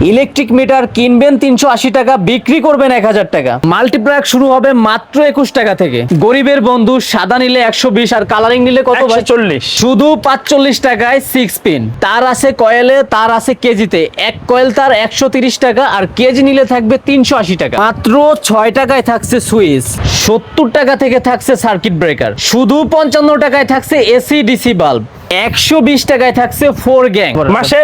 Electric metre কিনবেন তিনশো আশি টাকা বিক্রি করবেন এক হাজার টাকা। মাল্টিপ্লাক শুরু হবে মাত্র একুশ টাকা থেকে। গরিবের বন্ধু সাদা নিলে একশো বিশ আর কালারিং নিলে কত ভাই? চল্লিশ। শুধু পাঁচচল্লিশ টাকায় সিক্স পিন তার আছে কয়েলে তার আছে কেজিতে। এক কয়েল তার একশো তিরিশ টাকা আর কেজি নিলে থাকবে তিনশো আশি টাকা। মাত্র ছয় টাকায় থাকছে সুইচ। সত্তর টাকা থেকে থাকছে সার্কিট ব্রেকার। শুধু পঞ্চান্ন টাকায় থাকছে এসি ডিসি বাল্ব। একশো বিশ টাকায় থাকছে ফোর গ্যাং। মাসে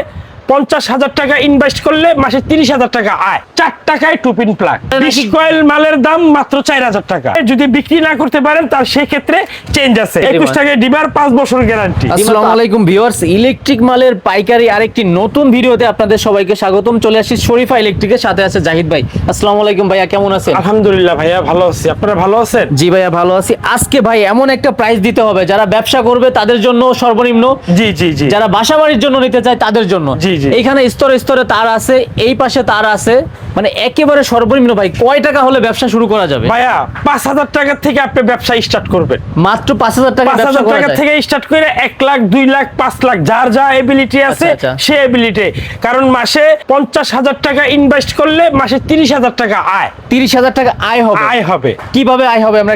পঞ্চাশ হাজার টাকা ইনভেস্ট করলে মাসে তিরিশ হাজার টাকা আয়। চার টাকায় টুপিন প্লাগ বিশ কয়েল মালের দাম মাত্র চার হাজার টাকা। যদি বিক্রি না করতে পারেন তার সেই ক্ষেত্রে চেঞ্জ আছে একুশ টাকায় ডিবার পাঁচ বছর গ্যারান্টি আসসালামু আলাইকুম ভিউয়ার্স ইলেকট্রিক মালের পাইকারি আরেকটি নতুন ভিডিওতে আপনাদের সবাইকে স্বাগতম। চলে আসি শরীফা ইলেকট্রিকের সাথে আছে জাহিদ ভাই। আসসালামু আলাইকুম ভাইয়া কেমন আছেন? আলহামদুলিল্লাহ ভাইয়া ভালো আছি। আপনারা ভালো আছেন? জি ভাইয়া ভালো আছি। আজকে ভাই এমন একটা প্রাইস দিতে হবে যারা ব্যবসা করবে তাদের জন্য সর্বনিম্ন। জি জি জি। যারা বাসা বাড়ির জন্য নিতে চায় তাদের জন্য। জি, জি। এইখানে স্তরে স্তরে তার আছে এই পাশে তার আছে। মানে একেবারে সর্বনিম্ন ভাই কয় টাকা হলে ব্যবসা শুরু করা যাবে? ভাইয়া পাঁচ হাজার টাকা থেকে আপনি ব্যবসা স্টার্ট করবেন। মাত্র পাঁচ হাজার টাকা পাঁচ হাজার টাকা থেকে স্টার্ট করে এক লাখ দুই লাখ পাঁচ লাখ যার যা এবিলিটি আছে আচ্ছা, আচ্ছা। সে এবিলিটি কারণ মাসে পঞ্চাশ হাজার টাকা ইনভেস্ট করলে মাসে তিরিশ হাজার টাকা আয়। তিরিশ হাজার টাকা আয় হবে। আয় হবে। কীভাবে আয় হবে আমরা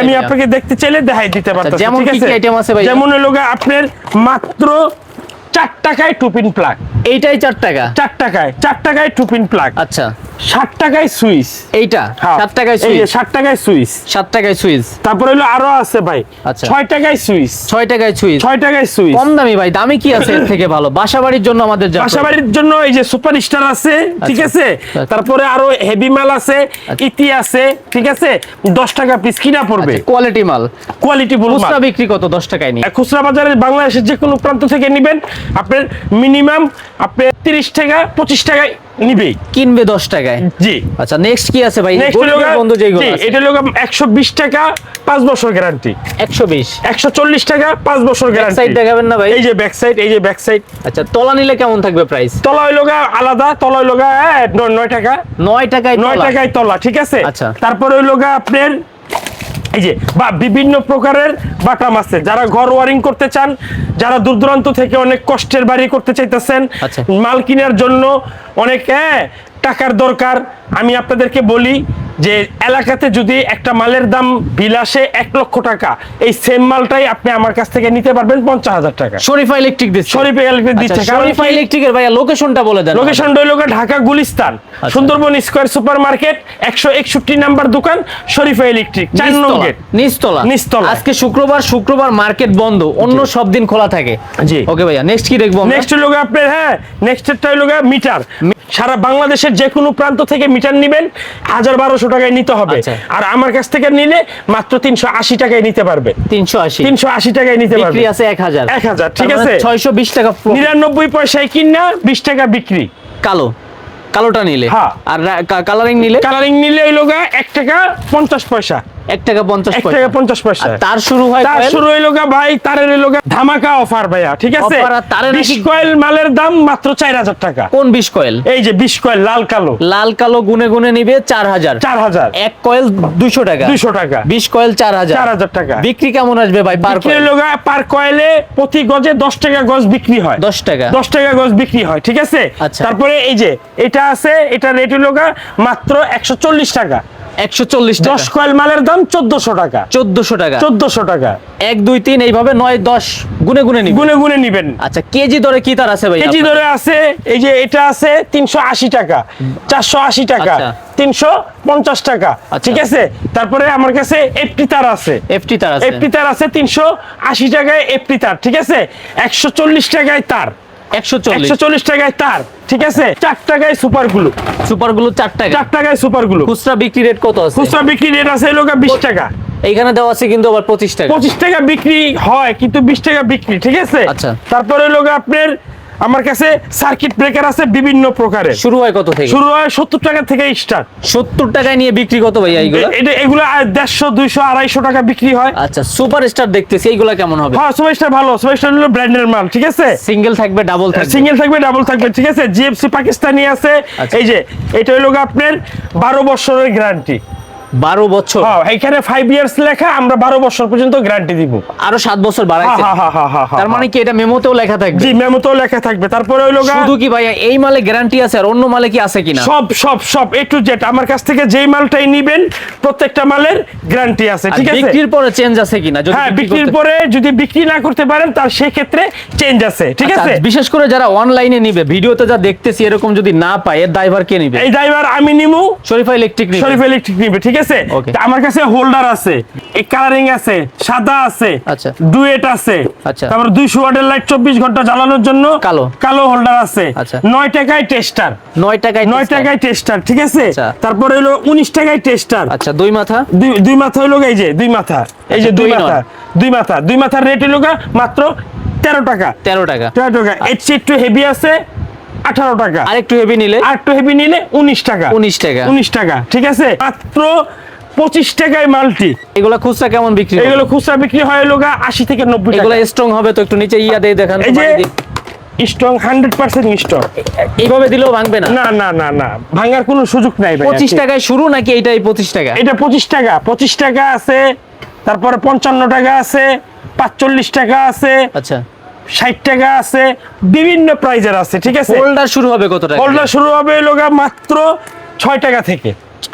আমি আপনাকে দেখতে চাইলে দেখাই দিতে পারতাম যেমন কি item আছে ভাইয়া? যেমন গা আপনার মাত্র টাকায় টুপিন প্লাগ এইটাই চার টাকা? চার টাকায় চার টাকায় টুপিন প্লাগ আচ্ছা। ষাট টাকায় সুইচ। এইটা? সাত টাকায় এই সুইচ? ষাট টাকায় সুইচ। সাত টাকায় সুইচ? তারপরে হলো আরও আছে ভাই। আচ্ছা। ছয় টাকায় সুইচ। ছয় টাকায় সুইচ? ছয় টাকায় সুইচ। কম দামি ভাই দামি কি আছে এর থেকে ভালো? বাসা বাড়ির জন্য আমাদের যা বাসা বাড়ির জন্য এই যে সুপার স্টার আছে ঠিক আছে? আচ্ছা। তারপরে আরও হেভি মাল আছে ইতি আছে ঠিক আছে? দশ টাকা পিস কিনা পড়বে? কোয়ালিটি মাল। কোয়ালিটি বলব খুচরা বিক্রি কত দশ টাকায় নিয়ে? খুচরা বাজারে বাংলাদেশের যে কোনো প্রান্ত থেকে নিবেন। আপনার মিনিমাম আপনি তিরিশ টাকা পঁচিশ টাকায় নিবেই কিনবে দশ টাকায়? জি। আচ্ছা নেক্সট কি আছে ভাই? বন্ধু যেগুলো এটা লোক একশো বিশ টাকা পাঁচ বছর গ্যারান্টি একশো বিশ? একশো চল্লিশ টাকা পাঁচ বছর গ্যারান্টি সাইড দেখাবেন না ভাই। এই যে ব্যাক সাইড এই যে ব্যাক সাইড আচ্ছা তলা নিলে কেমন থাকবে প্রাইস তলা হইল গা আলাদা তলা গা এ, নয়- টাকা। নয় টাকায় নয় টাকায় তলা ঠিক আছে? আচ্ছা। তারপরে হইল গা আপনার এই যে বা বিভিন্ন প্রকারের বাটাম আছে যারা ঘর ওয়ারিং করতে চান যারা দূর দূরান্ত থেকে অনেক কষ্টের বাড়ি করতে চাইতেছেন আচ্ছা। মাল কেনার জন্য অনেক হ্যাঁ টাকার দরকার আমি আপনাদেরকে বলি যে এলাকাতে যদি একটা মালের দাম বিল আসে এক লক্ষ টাকা এই সেম মালটাই আপনি আমার কাছ থেকে নিতে পারবেন পঞ্চাশ হাজার টাকা। শরীফা ইলেকট্রিক দিচ্ছে। শরীফ ইলেকট্রিক দিচ্ছে আচ্ছা, শরীফা ইলেকট্রিকের ভাইয়া লোকেশনটা বলে দেন লোকেশন রইল ঢাকা গুলিস্তান আচ্ছা। সুন্দরবন স্কয়ার সুপার মার্কেট একশো একষট্টি নাম্বার দোকান শরীফা ইলেকট্রিক চার নং নিচতলা, গেট। নিচতলা। নিচতলা। আজকে শুক্রবার শুক্রবার মার্কেট বন্ধ অন্য সব দিন খোলা থাকে। জি। ওকে ভাইয়া নেক্সট কি দেখব? নেক্সট লোক আপনার হ্যাঁ নেক্সট এরটা হলো মিটার সারা বাংলাদেশের যে কোনো প্রান্ত থেকে মিটার নিবেন হাজার বারোশো টাকায় নিতে হবে। আচ্ছা। আর আমার কাছ থেকে নিলে মাত্র তিনশো আশি টাকায় নিতে পারবে। তিনশো আশি। তিনশো আশি টাকায় নিতে পারবে। আছে এক হাজার। এক হাজার, ঠিক আছে। ছয়শো বিশ টাকা নিরানব্বই পয়সায় কিনা বিশ টাকা বিক্রি। কালো। কালোটা নিলে। হ্যাঁ। আর কালারিং নিলে? কালারিং নিলে ওই লোক এক টাকা পঞ্চাশ পয়সা। এক টাকা পঞ্চাশ এক টাকা পঞ্চাশ পয়সা। তার শুরু হয় তার শুরু হইল ভাই তারের হইল ধামাকা অফার ভাইয়া ঠিক আছে? তারের বিশ কয়েল মালের দাম মাত্র চার হাজার টাকা। কোন বিশ কয়েল এই যে বিশ কয়েল লাল কালো। লাল কালো গুনে গুনে নিবে চার হাজার। চার হাজার। এক কয়েল দুইশো টাকা। দুইশো টাকা। বিশ কয়েল চার হাজার। চার হাজার টাকা। বিক্রি কেমন আসবে ভাই পার কয়েল? পার কয়েলে প্রতি গজে দশ টাকা গজ বিক্রি হয়। দশ টাকা। দশ টাকা গজ বিক্রি হয় ঠিক আছে? আচ্ছা। তারপরে এই যে এটা আছে এটা রেট হইল মাত্র একশো চল্লিশ টাকা। একশো চল্লিশ দশ কয়েল মালের দাম চোদ্দশো টাকা। চোদ্দশো টাকা। চোদ্দশো টাকা। এক দুই তিন এইভাবে নয় দশ গুনে গুনে গুনে গুনে নিবেন। আচ্ছা কেজি দরে কি তার আছে ভাই? কেজি? ধরে আছে এই যে এটা আছে তিনশো আশি টাকা চারশো আশি টাকা আচ্ছা। তিনশো পঞ্চাশ টাকা আচ্ছা। ঠিক আছে? তারপরে আমার কাছে এফটি তার আছে। এফটি তার আছে। এফটি তার আছে তিনশো আশি টাকায় এফটি তার ঠিক আছে? একশো চল্লিশ টাকায় তার। একশো চল্লিশ। একশো চল্লিশ টাকায় তার ঠিক আছে? চার টাকায় সুপারগুলো। সুপারগুলো চার টাকা চার টাকায় সুপারগুলো। খুচরা বিক্রি রেট কত আছে? খুচরা বিক্রি রেট আছে লোকা টাকা। এইখানে দেওয়া আছে কিন্তু আবার পঁচিশ টাকা। পঁচিশ টাকা বিক্রি হয় কিন্তু বিশ টাকা বিক্রি ঠিক আছে? আচ্ছা। তারপরে লোক আপনার আমার কাছে সার্কিট ব্রেকার আছে বিভিন্ন প্রকারের। শুরু হয় কত থেকে? শুরু হয় সত্তর টাকা থেকে স্টার্ট সত্তর টাকায় নিয়ে বিক্রি কত ভাই এইগুলো? এটা এগুলো দেড়শো দুইশো আড়াইশো টাকা বিক্রি হয়। আচ্ছা সুপার স্টার দেখতেছি এইগুলা কেমন হবে? হ্যাঁ সুপারস্টার ভালো। সুপারস্টার হলো ব্র্যান্ডের মাল ঠিক আছে? সিঙ্গেল থাকবে ডাবল থাকবে। সিঙ্গেল থাকবে ডাবল থাকবে ঠিক আছে? জিএফসি পাকিস্তানি আছে। আচ্ছা। এই যে এটা হলো আপনার বারো বছরের গ্যারান্টি বারো বছর। এখানে ফাইভ ইয়ার্স লেখা আমরা বারো বছর পর্যন্ত গ্যারান্টি দিব। আরও সাত বছর বাড়াইছে। হ্যাঁ, হ্যাঁ, হ্যাঁ, তার মানে। কি এটা মেমোতেও লেখা থাকবে? জি মেমোতেও লেখা থাকবে। তারপরে হইল শুধু কি ভাইয়া এই মালে গ্যারান্টি আছে আর অন্য মালে কি আছে কিনা? সব সব সব এ টু জেড আমার কাছ থেকে যেই মালটাই নিবেন প্রত্যেকটা মালের গ্যারান্টি আছে ঠিক আছে? বিক্রির পরে চেঞ্জ আছে কিনা? যদি হ্যাঁ বিক্রির পরে যদি বিক্রি না করতে পারেন তার সেই ক্ষেত্রে চেঞ্জ আছে ঠিক আচ্ছা, আছে? বিশেষ করে যারা অনলাইনে নিবে ভিডিওতে যা দেখতেছি এরকম যদি না পায় এর ড্রাইভার কে নিবে? এই ড্রাইভার আমি নিমু। শরীফা ইলেকট্রিক নিবে। শরীফ ইলেকট্রিক নিবে ঠিক আছে আমার কাছে হোল্ডার আছে। এই কালারিং আছে সাদা আছে আচ্ছা। ডুয়েট আছে। আচ্ছা। তারপর দুইশো ওয়াটের লাইট চব্বিশ ঘণ্টা জ্বালানোর জন্য কালো। কালো হোল্ডার আছে। আচ্ছা। নয় টাকায় টেস্টার নয় টাকায় নয় টেস্টার। টাকায় টেস্টার ঠিক আছে? তারপর তারপরে হলো উনিশ টাকায় টেস্টার আচ্ছা দুই মাথা? দুই দুই মাথা হলো এই যে দুই মাথা। এই যে আচ্ছা, দুই মাথা। দুই মাথা। দুই মাথার রেট হলো মাত্র তেরো টাকা। তেরো টাকা। তেরো টাকা। এর চেয়ে একটু হেভি আছে। আঠারো টাকা। আর একটু হেভি নিলে? আর একটু হেভি নিলে উনিশ টাকা। উনিশ টাকা। উনিশ টাকা ঠিক আছে? মাত্র পঁচিশ টাকায় মাল্টি। এগুলা খুচরা কেমন বিক্রি এগুলো খুচরা বিক্রি হয় আশি থেকে নব্বই এগুলা স্ট্রং হবে তো একটু নিচে ইয়া দিয়ে দেখান এই যে স্ট্রং হান্ড্রেড পার্সেন্ট স্ট্রং এইভাবে দিলেও ভাঙবে না? না না না না। ভাঙার কোনো সুযোগ নাই পঁচিশ টাকায় শুরু নাকি এইটাই পঁচিশ টাকা? এটা পঁচিশ টাকা। পঁচিশ টাকা আছে তারপরে পঞ্চান্ন টাকা আছে পাঁচচল্লিশ টাকা আছে। আচ্ছা। ষাট টাকা আছে বিভিন্ন প্রাইজের আছে ঠিক আছে? হোল্ডার শুরু হবে কত টাকা? হোল্ডার শুরু হবে লোগা মাত্র ছয় টাকা থেকে।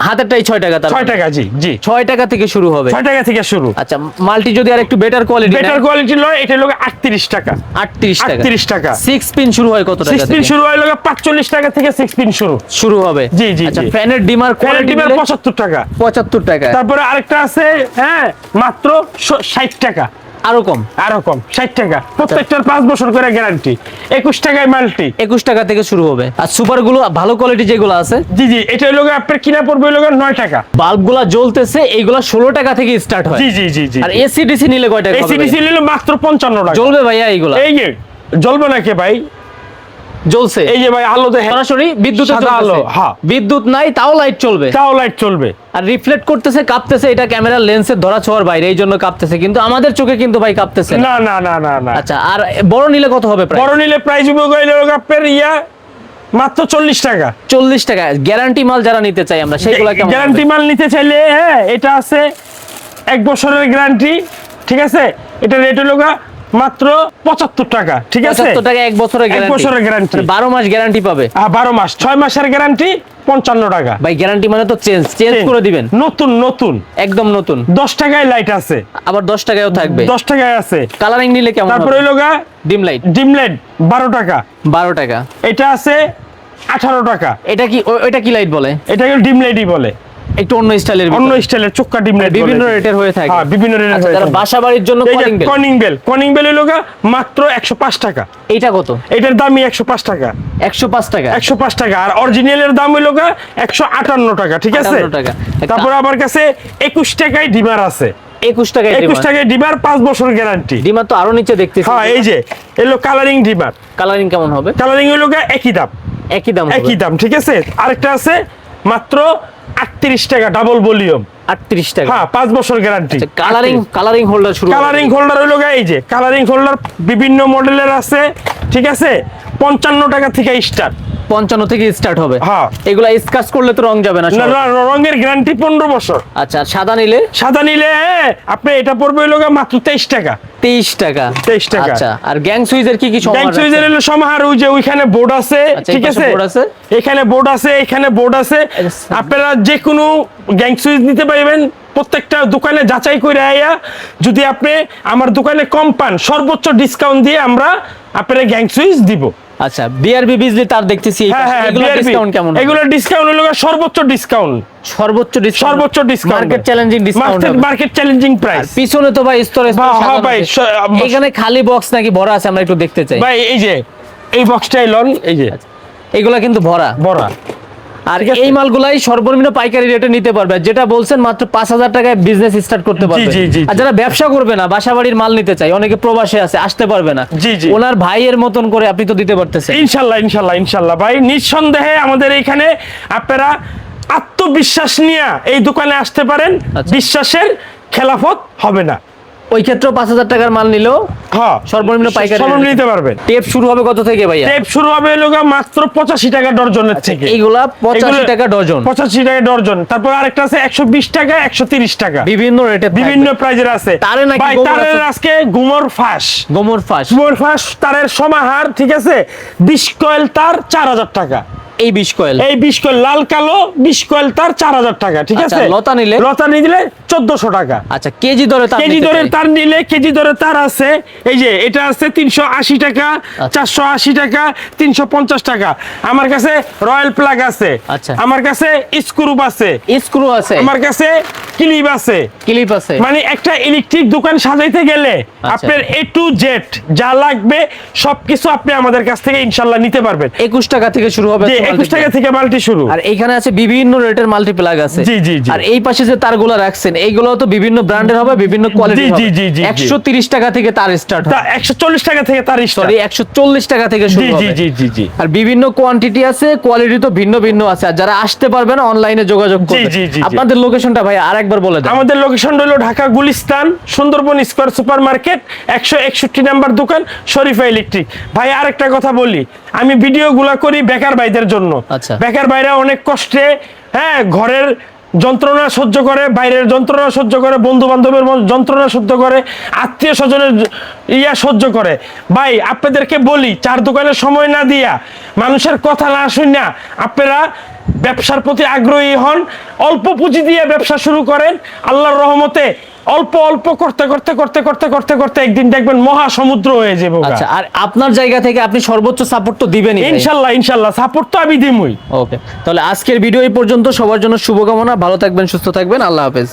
হাতেরটাই ছয় টাকা ছয় টাকা জি জি। ছয় টাকা থেকে শুরু হবে। ছয় টাকা থেকে শুরু। আচ্ছা মাল্টি যদি আর একটু বেটার কোয়ালিটি বেটার কোয়ালিটি লয় এটা লোক আটত্রিশ টাকা। আটত্রিশ টাকা। 38 টাকা। সিক্স পিন শুরু হয় কত টাকা পিন শুরু হয় লোক পাঁচচল্লিশ টাকা থেকে সিক্স পিন শুরু। শুরু হবে। জি, জি, আচ্ছা ফ্যানের ডিমার কোয়ালিটি কোয়ালিটি পঁচাত্তর টাকা। পঁচাত্তর টাকা। তারপরে আরেকটা আছে হ্যাঁ মাত্র ষাট টাকা। আরও কম। আরও কম ষাট টাকা। প্রত্যেকটার পাঁচ বছর করে গ্যারান্টি একুশ টাকায় মাল্টি একুশ টাকা থেকে শুরু হবে। আর সুপারগুলো ভালো কোয়ালিটি যেগুলো আছে? জি জি এটা লোক আপনার কিনা পড়বে লোক নয় টাকা। বাল্বগুলা জ্বলতেছে এইগুলা ষোলো টাকা থেকে স্টার্ট হয়। জি জি জি জি। আর এসি ডিসি নিলে কয় টাকা এসি ডিসি নিলে মাত্র পঞ্চান্ন টাকা। জ্বলবে ভাইয়া এইগুলা? এই জ্বলবে নাকি ভাই? জ্বলছে। এই যে ভাই আলো দেখে সরাসরি বিদ্যুতে সাদা আলো, হ্যাঁ। বিদ্যুৎ নাই তাও লাইট চলবে। তাও লাইট চলবে। আর রিফ্লেক্ট করতেছে কাঁপতেছে এটা ক্যামেরার লেন্সের ধরা ছোঁয়ার বাইরে এই জন্য কাঁপতেছে। কিন্তু আমাদের চোখে কিন্তু ভাই কাঁপতেছে না। না না না না আচ্ছা আর বড় নিলে কত হবে বড় নিলে প্রাইস আপনার ইয়া মাত্র চল্লিশ টাকা। চল্লিশ টাকা। গ্যারান্টি মাল যারা নিতে চাই আমরা সেইগুলো গ্যারান্টি মাল নিতে চাইলে হ্যাঁ এটা আছে এক বছরের গ্যারান্টি ঠিক আছে? এটা রেট হলো মাত্র পঁচাত্তর টাকা ঠিক আছে? টাকা এক বছরের এক বছরের guarantee। বারো মাস গ্যারান্টি পাবে। আর বারো মাস ছয় মাসের গ্যারান্টি পঞ্চান্ন টাকা। ভাই গ্যারান্টি মানে তো চেঞ্জ চেঞ্জ করে দিবেন। নতুন নতুন। একদম নতুন। দশ টাকায় লাইট আছে। আবার দশ টাকায়ও থাকবে। দশ টাকায় আছে। কালারিং নিলে কেমন তারপরে গা ডিম লাইট ডিম লাইট বারো টাকা। বারো টাকা। এটা আছে আঠারো টাকা। এটা কি এটা কি লাইট বলে? এটাকে ডিম লাইটই বলে। একটু অন্য স্টাইলের অন্য স্টাইলের চোক্কা ডিম লাইট বিভিন্ন রেটের হয়ে থাকে। হ্যাঁ বিভিন্ন রেটের আচ্ছা, হয়ে থাকে। বাসা বাড়ির জন্য যে calling calling bell. Calling bell হলো মাত্র একশো পাঁচ টাকা। এইটা কত? এটার দামই একশো পাঁচ টাকা। একশো পাঁচ টাকা। একশো পাঁচ টাকা। আর অরিজিনালের দাম একশো আটান্ন টাকা ঠিক আছে? 58 টাকা। তারপর আমার কাছে একুশ টাকায় ডিমার আছে। একুশ টাকায় একুশ টাকায় ডিমার পাঁচ বছর গ্যারান্টি। ডিমার তো আরও নিচে দেখতেছি। হ্যাঁ এই যে এলো কালারিং ডিমার। কালারিং কেমন হবে? কালারিং হইল গা একই দাম। একই দাম একই দাম ঠিক আছে? আরেকটা আছে মাত্র আটত্রিশ টাকা ডাবল ভলিউম আটত্রিশ টাকা। হ্যাঁ পাঁচ বছর গ্যারান্টি কালারিং কালারিং হোল্ডার শুরু কালারিং হোল্ডার হইল গা এই যে কালারিং হোল্ডার বিভিন্ন মডেলের আছে ঠিক আছে? পঞ্চান্ন টাকা থেকে স্টার্ট পঞ্চান্ন থেকে স্টার্ট হবে। হ্যাঁ। এগুলা স্কাচ করলে তো রং যাবে না না রঙের গ্যারান্টি পনেরো বছর। আচ্ছা সাদা নিলে? সাদা নিলে হ্যাঁ, আপনি এটা পড়বে হইল মাত্র তেইশ টাকা। তেইশ টাকা। 23 টাকা। আচ্ছা আর গ্যাং সুইজের কি কি সমার সুইজের হলো সমাহার ওই যে ওইখানে বোর্ড আছে আচ্ছা, ঠিক আছে? এখানে বোর্ড আছে এখানে বোর্ড আছে। আপনারা যে কোনো গ্যাং সুইচ নিতে পারবেন প্রত্যেকটা দোকানে যাচাই করে আইয়া যদি আপনি আমার দোকানে কম পান সর্বোচ্চ ডিসকাউন্ট দিয়ে আমরা আপনারা গ্যাং সুইচ দিব। আচ্ছা বিআরবি বিজলি তার দেখতেছি হ্যাঁ। হ্যাঁ BRB ডিসকাউন্ট কেমন এগুলো ডিসকাউন্ট হলো সর্বোচ্চ ডিসকাউন্ট সর্বোচ্চ ডিসকাউন্ট সর্বোচ্চ discount market challenging discount market challenging price পিছনে তো ভাই হ্যাঁ, হ্যাঁ ভাই, এখানে খালি বক্স নাকি ভরা আছে আমরা একটু দেখতে চাই। ভাই এই যে এই বক্সটাই লন এই যে। এগুলা কিন্তু ভরা। বড়া আর। এই মালগুলাই সর্বনিম্ন পাইকারি রেটে নিতে পারবে যেটা বলছেন মাত্র পাঁচ হাজার টাকায় বিজনেস স্টার্ট করতে পারবে আর যারা ব্যবসা করবে না বাসা বাড়ির মাল নিতে চাই অনেকে প্রবাসে আছে আসতে পারবে না জি, জি। ওনার ভাইয়ের মতন করে আপনি তো দিতে পারতেছেন ইনশাল্লাহ ইনশাল্লাহ ইনশাল্লাহ ভাই নিঃসন্দেহে আমাদের এখানে আপনারা আত্মবিশ্বাস নিয়ে এই দোকানে আসতে পারেন আচ্ছা। বিশ্বাসের খেলাফত হবে না ওই ক্ষেত্রেও পাঁচ হাজার টাকার মাল নিলেও হ্যাঁ। সর্বনিম্ন পাইকারি সর্বনিম্ন নিতে পারবেন টেপ শুরু হবে কত থেকে ভাইয়া? টেপ শুরু হবে লোক মাত্র পঁচাশি টাকা ডর্জনের থেকে। এইগুলা পঁচাশি টাকা ডজন পঁচাশি টাকা ডর্জন। তারপর আরেকটা আছে একশো বিশ টাকা একশো তিরিশ টাকা। বিভিন্ন রেটে বিভিন্ন প্রাইজের আছে। তারে নাকি তারের আজকে গুমর ফাঁস। গোমর ফাঁস? গুমর ফাঁস তারের সমাহার ঠিক আছে? বিশ কয়েল তার চার হাজার টাকা। এই বিশ কয়েল। এই বিশ কয়েল লাল কালো বিশ কয়েল তার চার হাজার টাকা ঠিক আচ্ছা, আছে? লতা নিলে? লতা নিলে চোদ্দশো টাকা। আচ্ছা কেজি দরে তার কেজি দরে তার নিলে কেজি দরে তার আছে এই যে এটা আছে তিনশো আশি টাকা আচ্ছা। চারশো আশি টাকা তিনশো পঞ্চাশ টাকা। আমার কাছে রয়্যাল প্লাগ আছে আচ্ছা। আমার কাছে আছে স্ক্রু আছে। আমার কাছে ক্লিপ আছে। ক্লিপ আছে। মানে একটা ইলেকট্রিক দোকান সাজাইতে গেলে আচ্ছা। আপনার এ টু জেড যা লাগবে সবকিছু আপনি আমাদের কাছ থেকে ইনশাল্লাহ নিতে পারবেন। একুশ টাকা থেকে শুরু হবে যে তোমার একুশ টাকা দেখবেন। থেকে মাল্টি শুরু। আর এইখানে আছে বিভিন্ন রেটের মাল্টিপ্লাগ আছে। জি, জি, জি। আর এই পাশে যে তারগুলো রাখছেন এইগুলো তো বিভিন্ন ব্র্যান্ডের হবে বিভিন্ন কোয়ালিটির জি, হবে। জি, জি, জি, জি। একশো তিরিশ টাকা থেকে তার স্টার্ট হয় একশো চল্লিশ টাকা থেকে তার সরি একশো চল্লিশ টাকা থেকে শুরু জি জি জি জি জি। আর বিভিন্ন কোয়ান্টিটি আছে কোয়ালিটি তো ভিন্ন ভিন্ন আছে। আর যারা আসতে পারবে না অনলাইনে যোগাযোগ করবে। আপনাদের লোকেশনটা ভাই আরেকবার বলে দেন। আমাদের লোকেশন হলো Dhaka Gulistan Sundarban square super market একশো একষট্টি নাম্বার দোকান শরীফা ইলেকট্রিক ভাই আরেকটা কথা বলি। আমি ভিডিওগুলা করি বেকার ভাইদের জন্য আচ্ছা। বেকার ভাইরা অনেক কষ্টে হ্যাঁ ঘরের যন্ত্রণা সহ্য করে বাইরের যন্ত্রণা সহ্য করে বন্ধু বান্ধবের যন্ত্রণা সহ্য করে আত্মীয় স্বজনের ইয়া সহ্য করে ভাই আপনাদেরকে বলি চার দোকানে সময় না দিয়া মানুষের কথা না শুনিয়া আপনারা ব্যবসার প্রতি আগ্রহী হন অল্প পুঁজি দিয়ে ব্যবসা শুরু করেন আল্লাহর রহমতে অল্প অল্প করতে করতে করতে করতে করতে করতে একদিন দেখবেন মহা সমুদ্র হয়ে যাবে আচ্ছা আর আপনার জায়গা থেকে আপনি সর্বোচ্চ সাপোর্ট তো দিবেন ইনশাআল্লাহ ইনশাল্লাহ ইনশাল্লাহ সাপোর্ট তো আমি দিমই। ওকে তাহলে আজকের ভিডিও এই পর্যন্ত। সবার জন্য শুভকামনা ভালো থাকবেন সুস্থ থাকবেন আল্লাহ হাফেজ।